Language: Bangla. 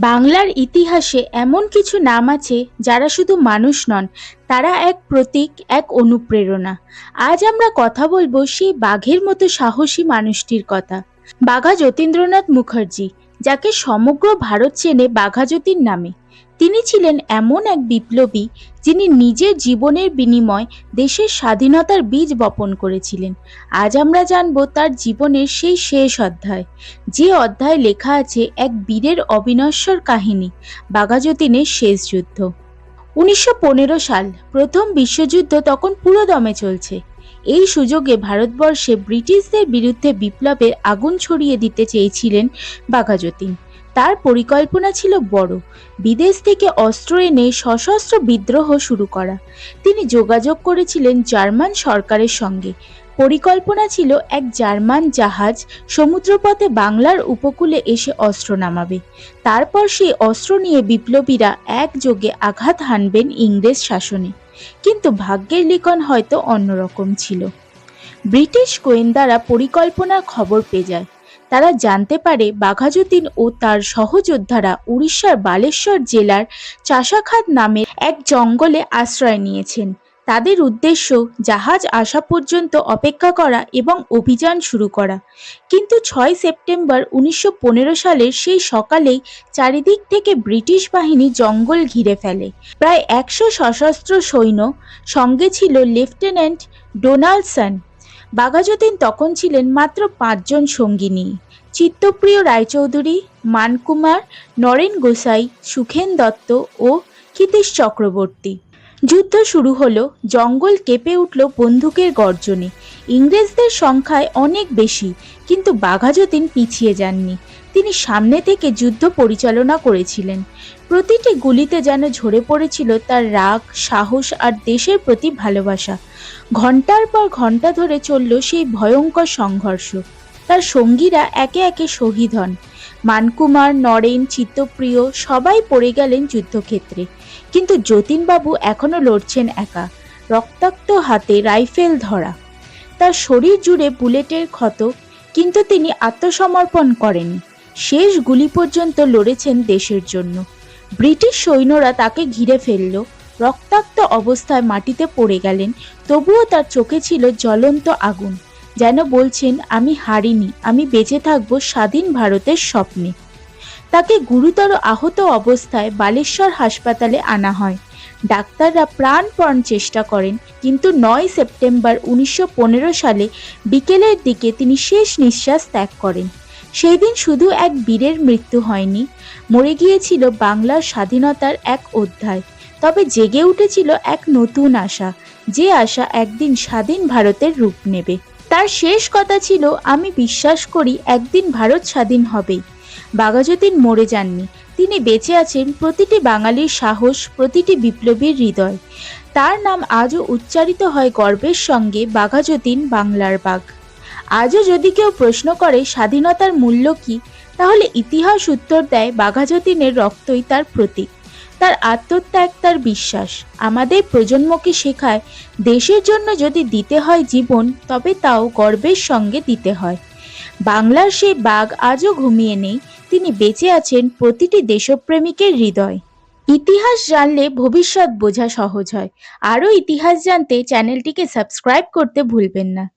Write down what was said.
বাংলার ইতিহাসে এমন কিছু নাম আছে যারা শুধু মানুষ নন, তারা এক প্রতীক, এক অনুপ্রেরণা। আজ আমরা কথা বলব সেই বাঘের মতো সাহসী মানুষটির কথা। বাঘা যতীন্দ্রনাথ মুখার্জি যাকে সমগ্র ভারত চেনে বাঘাযতীন নামে। তিনি ছিলেন এমন এক বিপ্লবী যিনি নিজের জীবনের বিনিময় দেশের স্বাধীনতার বীজ বপন করেছিলেন। আজ আমরা জানব তার জীবনের সেই শেষ অধ্যায়। যে অধ্যায় লেখা আছে এক বীরের অবিনশ্বর কাহিনী বাঘাযতীনের শেষ যুদ্ধ। উনিশশো পনেরো সাল, প্রথম বিশ্বযুদ্ধ তখন পুরোদমে চলছে। এই সুযোগে ভারতবর্ষে ব্রিটিশদের বিরুদ্ধে বিপ্লবের আগুন ছড়িয়ে দিতে চেয়েছিলেন বাঘাযতীন। তার পরিকল্পনা ছিল বড়। বিদেশ থেকে অস্ত্র এনে সশস্ত্র বিদ্রোহ শুরু করা। তিনি যোগাযোগ করেছিলেন জার্মান সরকারের সঙ্গে। পরিকল্পনা ছিল এক জার্মান জাহাজ সমুদ্রপথে বাংলার উপকূলে এসে অস্ত্র নামাবে। তারপর সেই অস্ত্র নিয়ে বিপ্লবীরা একযোগে আঘাত হানবেন ইংরেজ শাসনে। কিন্তু ভাগ্যের লিখন হয়তো অন্যরকম ছিল। ব্রিটিশ গোয়েন্দারা পরিকল্পনার খবর পেয়ে যায়। তারা জানতে পারে বাঘাযতীন ও তার সহযোদ্ধারা উড়িষ্যার বালেশ্বর জেলার চাষাখাত নামের এক জঙ্গলে আশ্রয় নিয়েছেন। তাদের উদ্দেশ্য জাহাজ আসা পর্যন্ত অপেক্ষা করা এবং অভিযান শুরু করা। কিন্তু ছয় সেপ্টেম্বর উনিশশো পনেরো সালের সেই সকালেই চারিদিক থেকে ব্রিটিশ বাহিনী জঙ্গল ঘিরে ফেলে। প্রায় একশো সশস্ত্র সৈন্য, সঙ্গে ছিল লেফটেন্যান্ট ডোনাল্ডসন বাঘাযতীন তখন ছিলেন মাত্র পাঁচজন সঙ্গিনী। চিত্তপ্রিয় রায়চৌধুরী, মানকুমার, নরেন গোসাই, সুখেন দত্ত ও ক্ষিতীশ চক্রবর্তী। যুদ্ধ শুরু হলো, জঙ্গল কেঁপে উঠল বন্দুকের গর্জনে। ইংরেজদের সংখ্যায় অনেক বেশি, কিন্তু বাঘাযতীন পিছিয়ে যাননি। তিনি সামনে থেকে যুদ্ধ পরিচালনা করেছিলেন। প্রতিটি গুলিতে যেন ঝরে পড়েছিল তার রাগ, সাহস আর দেশের প্রতি ভালোবাসা। ঘণ্টার পর ঘণ্টা ধরে চলল সেই ভয়ঙ্কর সংঘর্ষ। তার সঙ্গীরা একে একে শহীদ হন। মানকুমার, নরেন, চিত্তপ্রিয় সবাই পড়ে গেলেন যুদ্ধক্ষেত্রে। কিন্তু যতীনবাবু এখনও লড়ছেন একা, রক্তাক্ত হাতে রাইফেল ধরা। তার শরীর জুড়ে বুলেটের ক্ষত কিন্তু তিনি আত্মসমর্পণ করেন শেষ গুলি পর্যন্ত লড়েছেন দেশের জন্য। ব্রিটিশ সৈন্যরা তাকে ঘিরে ফেলল, রক্তাক্ত অবস্থায় মাটিতে পড়ে গেলেন, তবুও তার চোখে ছিল জ্বলন্ত আগুন। যেন বলছেন, আমি হারিনি, আমি বেঁচে থাকব স্বাধীন ভারতের স্বপ্নে। তাকে গুরুতর আহত অবস্থায় বালেশ্বর হাসপাতালে আনা হয়। ডাক্তাররা প্রাণপণ চেষ্টা করেন, কিন্তু নয় সেপ্টেম্বর উনিশশো পনেরো সালে বিকেলের দিকে তিনি শেষ নিঃশ্বাস ত্যাগ করেন। সেই দিন শুধু এক বীরের মৃত্যু হয়নি, মরে গিয়েছিল বাংলার স্বাধীনতার এক অধ্যায়। তবে জেগে উঠেছিল এক নতুন আশা, যে আশা একদিন স্বাধীন ভারতের রূপ নেবে। তার শেষ কথা ছিল, আমি বিশ্বাস করি একদিন ভারত স্বাধীন হবেই বাঘাযতীন মরে যাননি। তিনি বেঁচে আছেন প্রতিটি বাঙালির সাহস, প্রতিটি বিপ্লবীর হৃদয়। তার নাম আজও উচ্চারিত হয় গর্বের সঙ্গে, বাঘাযতীন বাংলার বাঘ। আজও যদি কেউ প্রশ্ন করে, স্বাধীনতার মূল্য কি? তাহলে ইতিহাস উত্তর দেয় বাঘাযতীনের রক্তই তার প্রতীক। তার আত্মত্যাগ, তার বিশ্বাস। আমাদের প্রজন্মকে শেখায়, দেশের জন্য যদি দিতে হয় জীবন, তবে তাও গর্বের সঙ্গে দিতে হয়। বাংলার সেই বাঘ আজও ঘুমিয়ে নেই, তিনি বেঁচে আছেন প্রতিটি দেশপ্রেমিকের হৃদয়। ইতিহাস জানলে ভবিষ্যৎ বোঝা সহজ হয়। আরও ইতিহাস জানতে চ্যানেলটিকে সাবস্ক্রাইব করতে ভুলবেন না।